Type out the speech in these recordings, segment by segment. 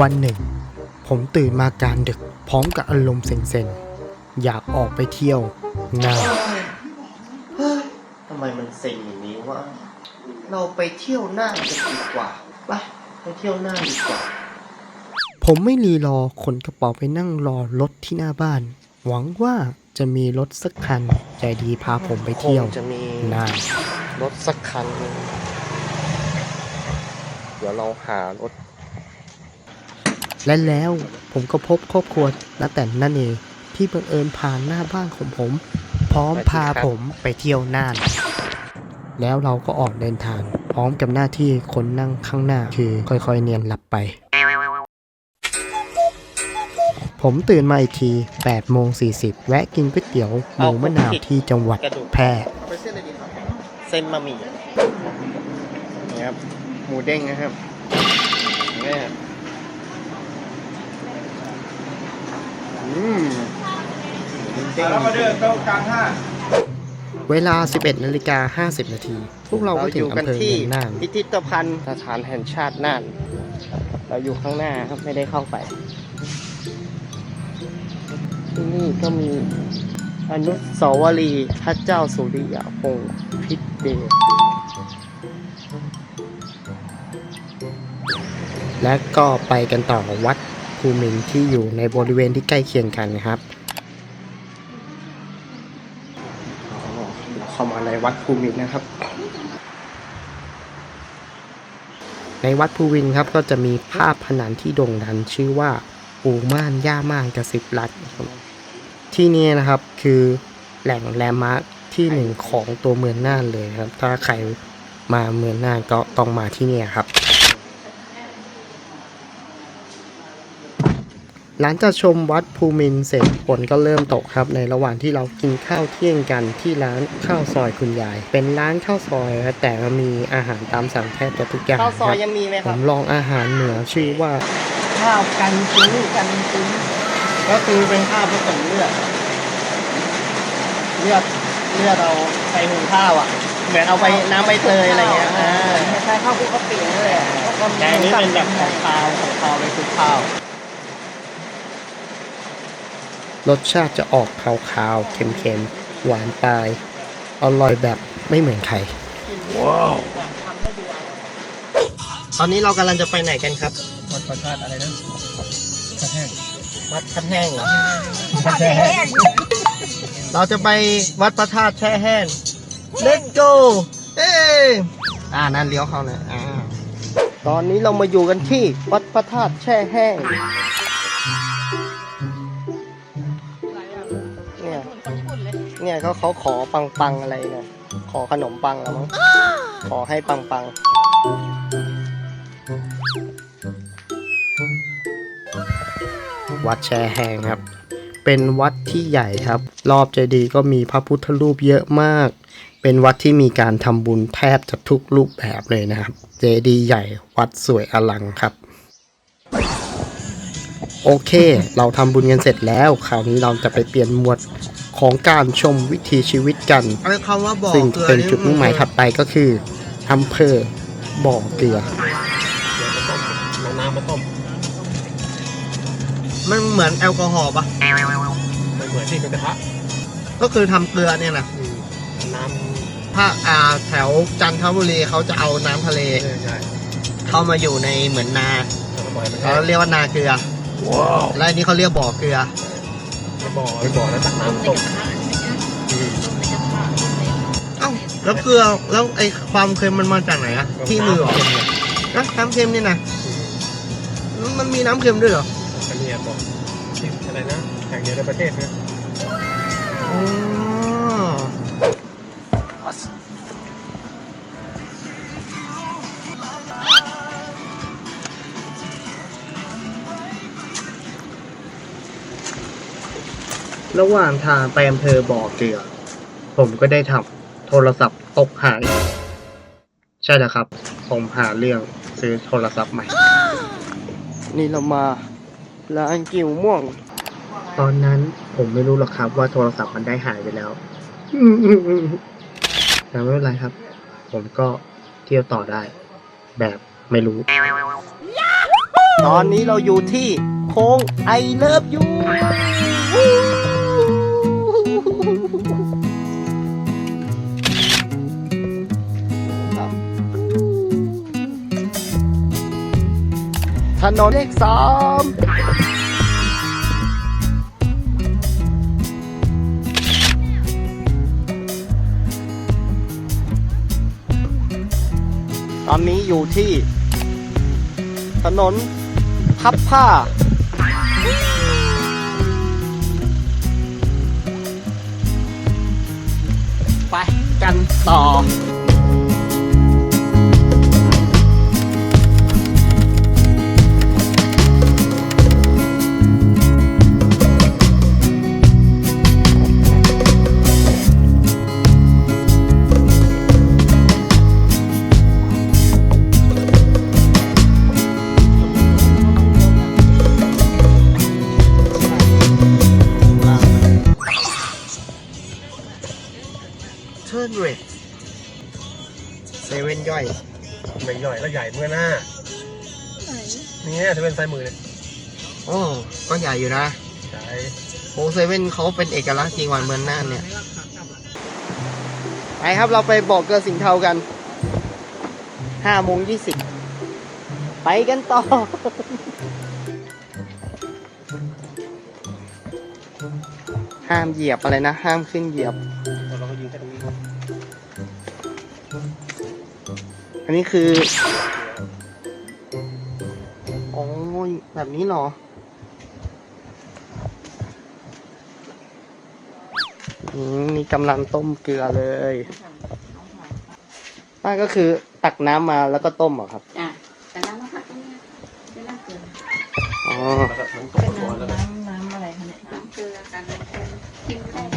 วันหนึ่ง ผมตื่นมากลารดึกพร้อมกับอารมณ์เซ็งๆ อยากออกไปเที่ยวน่าเฮ้ยทำไมมันเซ็งอย่างนี้วะ เราไปเที่ยวหน้ากันดีกว่าไปไปเที่ยวหน้าดีกว่า ผมไม่รีรอขนกระเป๋าไปนั่งรอรถที่หน้าบ้าน หวังว่าจะมีรถสักคันใจดีพาผมไปเที่ยวคงจะมีน่านรถสักคันหนึ่งเดี๋ยวเราหารถ และแล้วผมก็พบครอบครัวนาแต่นนั่นเองที่บังเอิญผ่านหน้าบ้านของผม พร้อมพาผมไปเที่ยวน่าน แล้วเราก็ออกเดินทาง พร้อมกับหน้าที่คนนั่งข้างหน้าคือค่อยๆเนียนหลับไป ผมตื่นมาอีกที8โมง40 แวะกินก๋วยเตี๋ยวหมูมะนาวที่จังหวัดกระดูกแพร่ไปเส้นอะไรดีครับเส้นมาหมี่นี่ครับหมูเด้งนะครับนี่อืมหมูเด้ง แล้วมาเดินโต๊ะกลางห้าเวลา 11นาฬิกา50 นาที พวกเราก็ถึงอำเภอที่เมืองน่านพิพิธภัณฑ์สถานแห่งชาติน่าน เราอยู่ข้างหน้าครับไม่ได้เข้าไป ที่นี่ก็มีอนุสาวรีย์พระเจ้าสุริยพงศ์พิตรเดชและก็ไปกันต่อวัด ภูมินทร์ที่อยู่ในบริเวณที่ใกล้เคียงกันนะครับเราเข้ามาในวัดภูมินทร์นะครับ ในวัดภูวินครับก็จะมีภาพผนังที่โด่งดังชื่อว่าปูม่านย่าม่านกระสิบลัดครับที่นี่นะครับคือแหล่งแลนด์มาร์คที่หนึ่งของตัวเมืองน่านเลยครับ ถ้าใครมาเมืองน่านก็ต้องมาที่นี่ครับ หลังจากชมวัดภูมินทร์เสร็จฝนก็เริ่มตกครับ ในระหว่างที่เรากินข้าวเที่ยงกันที่ร้านข้าวซอยคุณยาย เป็นร้านข้าวซอยครับแต่ก็มีอาหารตามสั่งแทบจะทุกอย่างข้าวซอยครับยังมีไหมผครับ มลองอาหารเหนือชื่อว่า ข้าวกันซึ้งกันซึ้งก็คือเป็นข้าวผสมเลือด เลือดเลือดเราใส่หุงข้าวอะ เหมือนเอาไปน้ำใบเตยอะไรเงี้ยอ่าคล้ายๆข้าวคลุกข้าวเปียกนั่นแหละแต่อันนี้เป็นแบบของข้าวของข้าวไปคลุกข้าว รสชาติจะออกคาวๆ เค็มๆ หวานปลาย อร่อยแบบไม่เหมือนใครตอนนี้เรากำลังจะไปไหนกันครับ วัดประชาติอะไรนะกระแทกวัดคันแห้งเหรอกระแทกเราจะไปวัดพระธาตุแช่แห้ง Let's go เอ้ยอ่านั่นเลี้ยวเขาเนี่ยอ่า ตอนนี้เรามาอยู่กันที่วัดพระธาตุแช่แห้ง เนี่ยเขาเขาขอปังปังๆอะไรนี่ยขอขนมปังแล้วมั้งขอให้ปังปังวัดแช่แหงครับ เป็นวัดที่ใหญ่ครับ รอบเจดีย์ก็มีพระพุทธรูปเยอะมาก เป็นวัดที่มีการทำบุญแทบจะทุกรูปแบบเลยนะครับ เจดีย์ใหญ่วัดสวยอลังครับ โอเค เราทำบุญกันเสร็จแล้ว คราวนี้เราจะไปเปลี่ยนหมวด ของการชมวิถีชีวิตกันๆอะไรคำว่าบอกซึ่งเกลือเป็นจุดมุ่งหมายถัดไปก็คืออำเภอบ่อเกลือลงน้ำมาต้มมันเหมือนแอลกอฮอล์ปะไม่เหมือนที่เป็นกระทะก็คือทำเกลือเนี่ยนะอืมน้ภาคอ่าแถวจันทบุรีเขาจะเอาน้ำทะเลำใช่ใช่เข้ามาอยู่ในเหมือนนาแล้วก็ปล่อยมันเขาเรียกว่านาเกลือว้าวและอันนี้เขาเรียกบ่อเกลือไป บ่อไปบ่อแล้วตักน้ำต้มเอ้าแล้วเกลือแล้วไอ้ความเค็มมันมาจากไหนอะที่มือเหรอนะน้ำเค็มนี่นะมันมีน้ำเค็มด้วยเหรออันนี้บอกที่อะไรนะแข่งเดียวในประเทศนะ ระหว่างทางไปอำเภอบ่อเกลือ ผมก็ได้ทำโทรศัพท์ตกหาย ใช่แล้วครับ ผมหาเรื่องซื้อโทรศัพท์ใหม่ นี่เรามาร้านกิ่วม่วง ตอนนั้นผมไม่รู้หรอกครับว่าโทรศัพท์มันได้หายไปแล้วแต่ไม่เป็นไรครับ ผมก็เที่ยวต่อได้ แบบไม่รู้ตตอนนี้เราอยู่ที่โค้งไอเลิฟยู นนเลขสามตอนนี้อยู่ที่ ถนนพับผ้า ไปกันต่อ เทิร์นเรทเซเว่นย่อยไม่ย่อยก็ใหญ่เมื่อหน้าเนี่ยจะเป็นไซมือเนี่ยโอ้ก็ใหญ่อยู่นะใช่โอเซเว่นเขาเป็นเอกลักษณ์จริงวันเมืองน่านเนี่ย ไปครับเราไปบอกเกลือสิงเทากันห้าโมงยี่สิบไปกันต่อ ห้ามเหยียบอะไรนะ ห้ามขึ้นเหยียบ อันนี้คือโอ้ยแบบนี้เหรออืมมีกำลังต้มเกลือเลยนั่นก็คือตักน้ำมาแล้วก็ต้มเหรอครับจ้ะแต่น้ำมะขามต้นเนี่ยเป็นน้ำเกลืออ๋อ แล้วก็มันตก เป็น ตัวแล้ว น้ำน้ำน้ำอะไรคะเนี่ยน้ำเกลือกันน้ำเค็มกินได้ไหม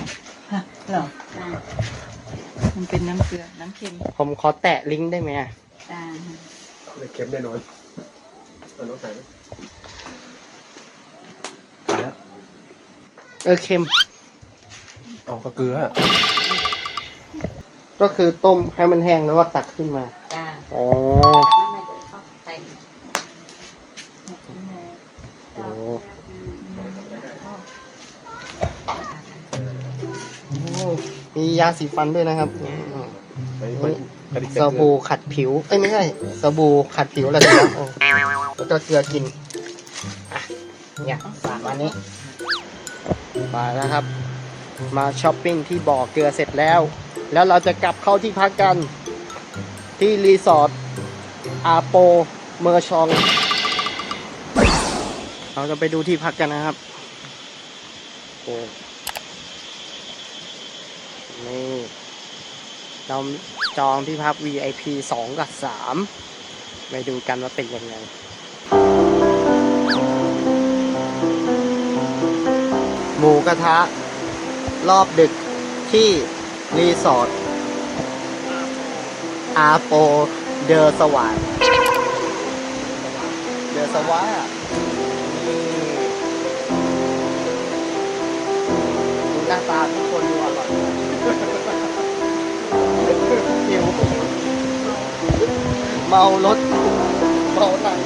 เหรอ จ้ะ มั นเป็นน้ำเกลือ น้ำเค็มผมขอแตะลิงก์ได้ไหมอะจ้ะเลยเค็มแน่นอนมันต้องใส่ไหมใส่แล้วเออเค็ม เอาก็เกลือ ก็คือต้มให้มันแห้งแล้วก็ตักขึ้นมา จ้ะอ๋อน้ำไม่เดือดก็ใส่โอ้โอ้มียาสีฟันด้วยนะครับอืมไปไปกระดิก สบู่ขัดผิว เอ้ยไม่ใช่สบู่ขัดผิวอะไรนะโอ้แล้วก็เกลือกินอะเนี่ยสามอันนี้ไปแล้วครับ มาช้อปปิ้งที่บ่อเกลือเสร็จแล้ว แล้วเราจะกลับเข้าที่พักกัน ที่รีสอร์ทอาโปเมอร์ชอง เราจะไปดูที่พักกันนะครับโอ้นี่เรา จองที่พัก VIP 2 กับ 3 ไปดูกันว่าเป็นยังไงหมูกระทะ รอบดึกที่ รีสอร์ทอาโปเดอสว่างเดอสว่างนี่ดูหน้าตาทุกคนดูอร่อย หิวเมารถเมาหนัง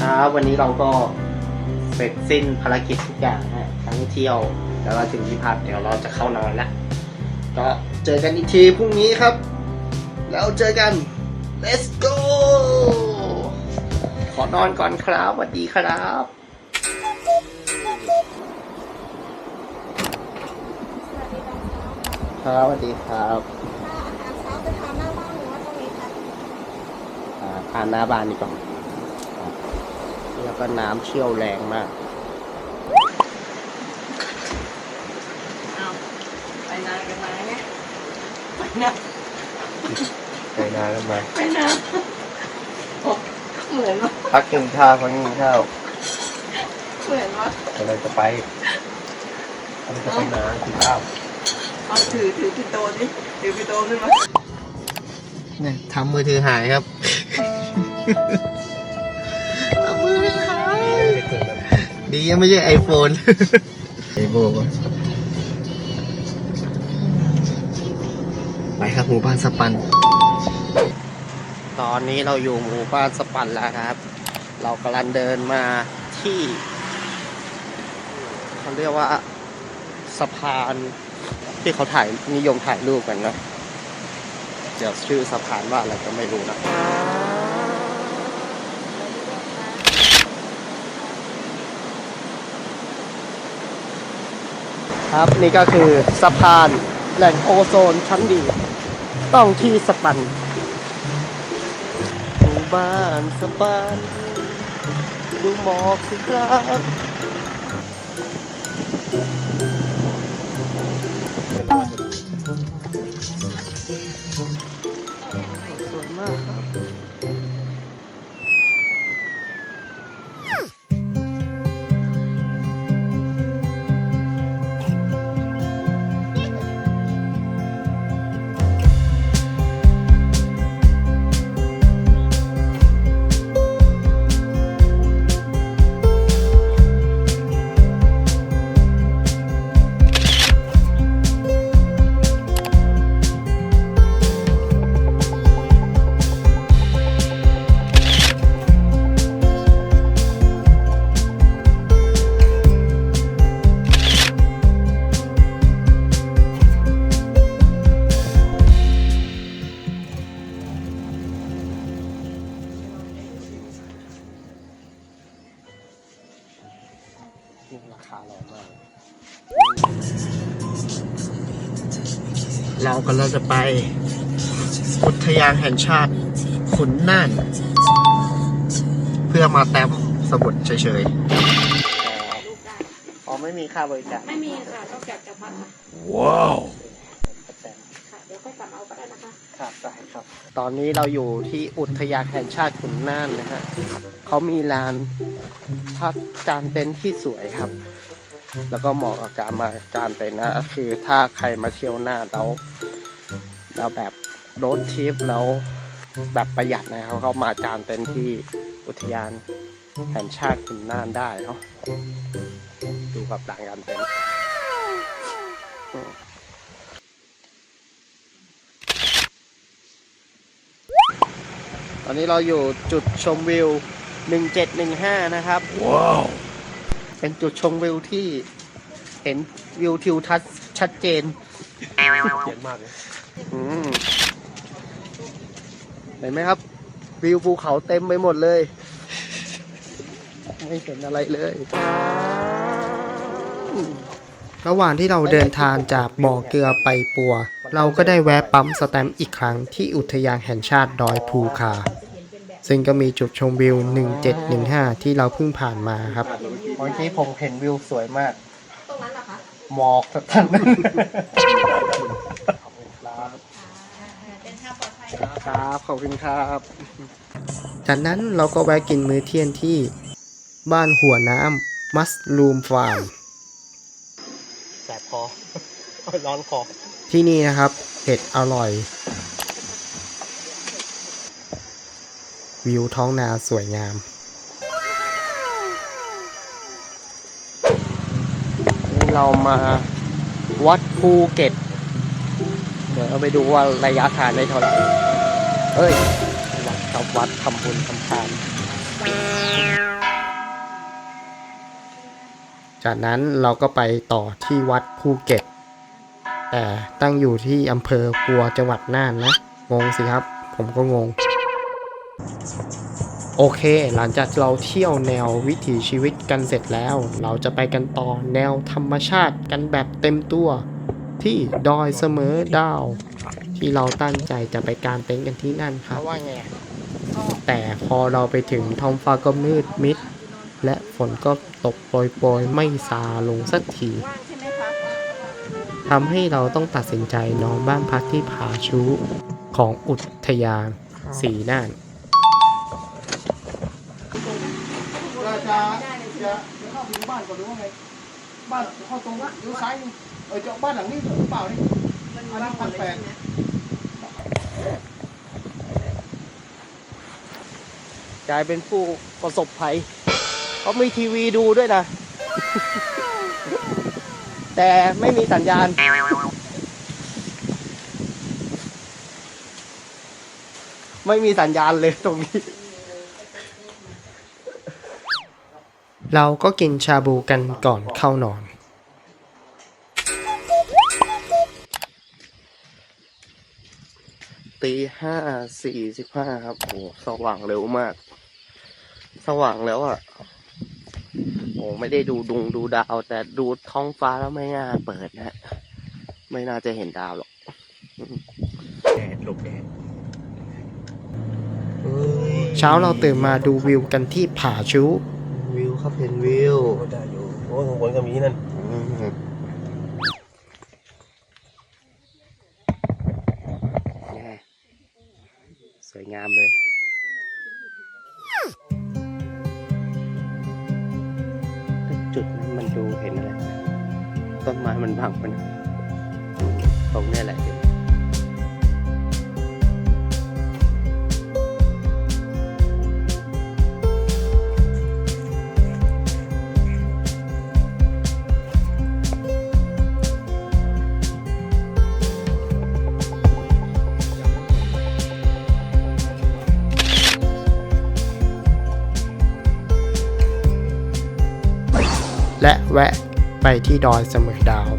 ครับวันนี้เราก็เสร็จสิ้นภารกิจทุกอย่างฮะทั้งเที่ยวแล้วก็ถึงที่พักเดี๋ยวเราจะเข้านอนล้วก็เจอกันอีกทีพรุ่งนี้ครับ แล้วเจอกัน let's go ขอนอนก่อนครับสวัสดีครับ ครับสวัสดีครับอ่าทานหน้าบ้านดีกว่าครับแล้วก็น้ำเชี่ยวแรงมากเอาไปนานกันมาไงไปนะไปนานแล้วมาไปนะโอ้เหมือนว่าพักกินข้าวพักกินข้าวเหมือนว่าอะไรจะไปอะไรจะไปนานกินข้าว เอาถือถือปิโตดิถือปิโตขึ้นมาเนี่ยทำมือถือหายครับทำมือถือหายนี่ไม่ได้เกิดแบบดียังไม่ใช่ไอโฟนไอโบไปครับหมู่บ้านสปันตตอนนี้เราอยู่หมู่บ้านสปันแล้วครับ เรากำลังเดินมาที่เขาเรียกว่าสะพาน ที่เขาถ่ายนิยมถ่ายรูปกันนะเดี๋ยวชื่อสะพานว่าอะไรก็ไม่รู้นะครับนี่ก็คือสะพานแหล่งโอโซนชั้นดี ต้องที่สปันหมู่บ้านสปันดูหมอกสิครับ นี่ราคาแรงมากเรากำลังจะไป อุทยานแห่งชาติขุนน่าน เพื่อมาแต้มสมุดเฉยลูกได้ๆอ๋อไม่มีค่าบริการไม่มีค่ะก็แกะจะพัดค่ะว้าวค่ะ เดี๋ยวค่อยกลับเอาก็ได้นะคะ ครับได้ครับ ตอนนี้เราอยู่ที่อุทยานแห่งชาติขุนน่านนะฮะเขามีลานพักกางเต็นท์ที่สวยครับ แล้วก็เหมาะกับการมากางเต็นะ คือถ้าใครมาเที่ยวหน้าแล้วเราแบบรถทริปแล้วแบบประหยัดนะครับเขามากางเต็นท์ที่อุทยานแห่งชาติขุนน่านได้เนาะดูกับต่างกางเต็นท์ อืมตอนนี้เราอยู่จุดชมวิว 1715 นะครับ ว้าว เป็นจุดชมวิวที่เห็นวิวทิวทัศน์ชัดเจนเย็นมากเลยอืมเห็นไหมครับ วิวภูเขาเต็มไปหมดเลย ไม่เห็นอะไรเลยระหว่างที่เราเดินทางจากบ่อเกลือไปปัว เราก็ได้แวะปั๊มสแตมป์อีกครั้งที่อุทยานแห่งชาติดอยภูคา ซึ่งก็มีจุดชมวิว 1715 ที่เราเพิ่งผ่านมาครับ เมื่อกี้ผมเห็นวิวสวยมาก ตรงนั้นเหรอคะหมอกสักทันนั้นเป็นท่าปลอดภัยครับขอบคุณครับ จากนั้นเราก็แวะกินมื้อเที่ยงที่บ้านหัวน้ำมัสลูมฟาร์มแสบคอร้อนคอ ที่นี่นะครับเห็ดอร่อย วิวท้องนาสวยงามนี่เรามาวัดภูเก็ต เดี๋ยวเราไปดูว่าระยะทางได้เท่าไหร่ เอ้ย วัดกับวัดทำบุญทำทาน จากนั้นเราก็ไปต่อที่วัดภูเก็ต แต่ตั้งอยู่ที่อำเภอปัวจังหวัดน่านนะ งงสิครับ ผมก็งง โอเค หลังจากเราเที่ยวแนววิถีชีวิตกันเสร็จแล้ว เราจะไปกันต่อแนวธรรมชาติกันแบบเต็มตัว ที่ดอยเสมอดาว ที่เราตั้งใจจะไปกางเต็นท์กันที่นั่นครับว่าไงแต่พอเราไปถึงท้องฟ้าก็มืดมิด และฝนก็ตกโปรยๆ ไม่ซาลงสักที ทำให้เราต้องตัดสินใจนอนบ้านพักที่ผาชูของอุทยานสีน่านเราจะจะเข้าถึงบ้านก่อนหรือว่าไงบ้านเข้าตรงนี้เลี้ยวซ้ายนี่เออจะบ้านหลังนี้หรือเปล่านี่อันนั้พันแปดกลายเป็นผู้ประสบภัยเขามีทีวีดูด้วยนะ แต่ไม่มีสัญญาณเไม่มีสัญญาณเลยตรงนี้ เราก็กินชาบูกันก่อนเข้านอน ตีห้าสี่สิบห้าครับโอ้สว่างเร็วมาก สว่างแล้วอะโอ้ไม่ได้ดูดุงดูดาว แต่ดูท้องฟ้าแล้วไม่น่าเปิดนะฮะไม่น่าจะเห็นดาวหรอกแดดหลบแดดเช้าเราตื่นมาดูวิวกันที่ผาชุ วิวครับเห็นวิวโอ้ได้อยู่โอ้ข้างบนก็มีนั่น ต้นไม้มันบังมันตรงนี้แหละเดี๋ยว ไปที่ดอยเสมอดาว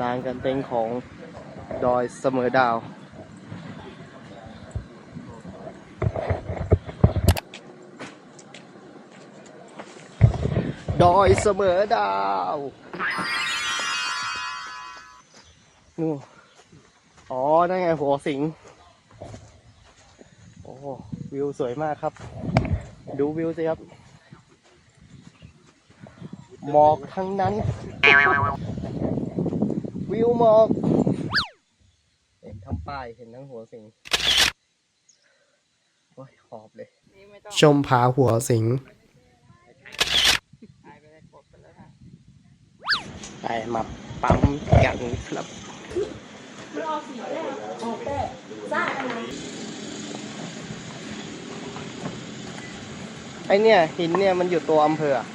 ลานกันเต็งของดอยเสมอดาวดอยเสมอดาวนู่อ๋อ นั่นไงหัวสิง วิวสวยมากครับ ดูวิวสิครับ หมอกทั้งนั้น วิวหมอก เห็นทั้งป้าย เห็นทั้งหัวสิงโอ้ยขอบเลยนี่ไม่ต้องชมผาหัวสิงหายไปเลยกดไปแล้วค่ะไปมาปั๊มกันครั ไอเนี่ยหินเนี่ยมันอยู่ตัวอำเภออะ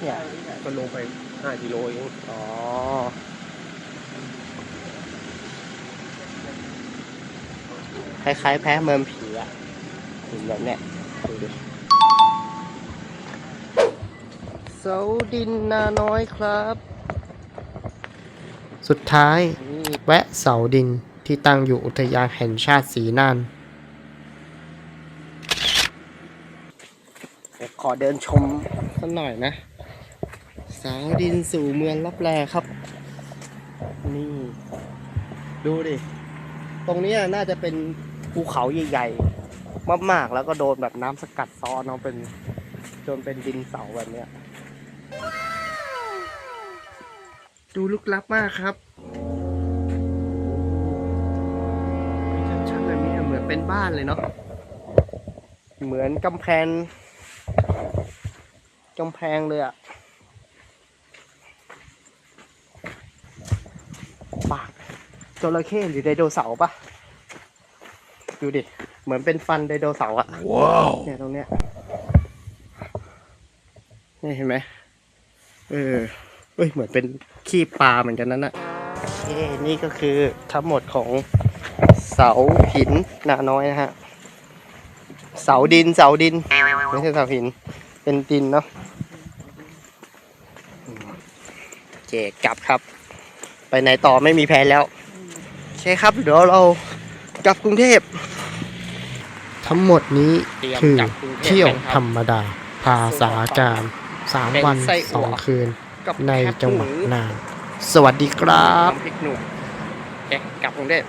เนี่ยก็ลงไปห้ากิโลเองอ๋อคล้ายๆแพ้เมืองผีอะหินแบบเนี้ยดูดิเสาดินนาน้อยครับ สุดท้าย แวะเสาดินที่ตั้งอยู่อุทยานแห่งชาติสีน่านเดี๋ยว ขอเดินชมสักหน่อยนะ สาดินสู่เมืองลับแลครับ นี่ ดูดิ ตรงนี้น่าจะเป็นภูเขาใหญ่ๆ มากๆ แล้วก็โดนแบบน้ำสกัดซ้อนเอาเป็นจนเป็นดินเสาแบบเนี้ย ดูลึกลับมากครับชั้นๆแบบนี้เหมือนเป็นบ้านเลยเนาะ เหมือนกำแพง กำแพงเลยอะปากจระเข้หรือไดโนเสาร์ปะดูดิ เหมือนเป็นฟันไดโนเสาร์อะว้าวเนี่ยตรงเนี้ยนี่เห็นไหมเออเอ้ยเหมือนเป็นขี้ปลาเหมือนกันนั่นนะเอ้นี่ก็คือทั้งหมดของเสาหินนาน้อยนะฮะ เสาดินเสาดิน ไม่ใช่เสาหิน เป็นดินเนาะอืมโอ เคกลับครับ ไปไหนต่อไม่มีแผนแล้วโอเคครับเดี๋ยวเรากลับกรุงเทพ ทั้งหมดนี้คือเที่ยวธรรมดา ภาษาการสามวันสองคืน ในจังหวัดน่าน สวัสดีครับพริกหนุ่มโอเคกลับกรุงเทพ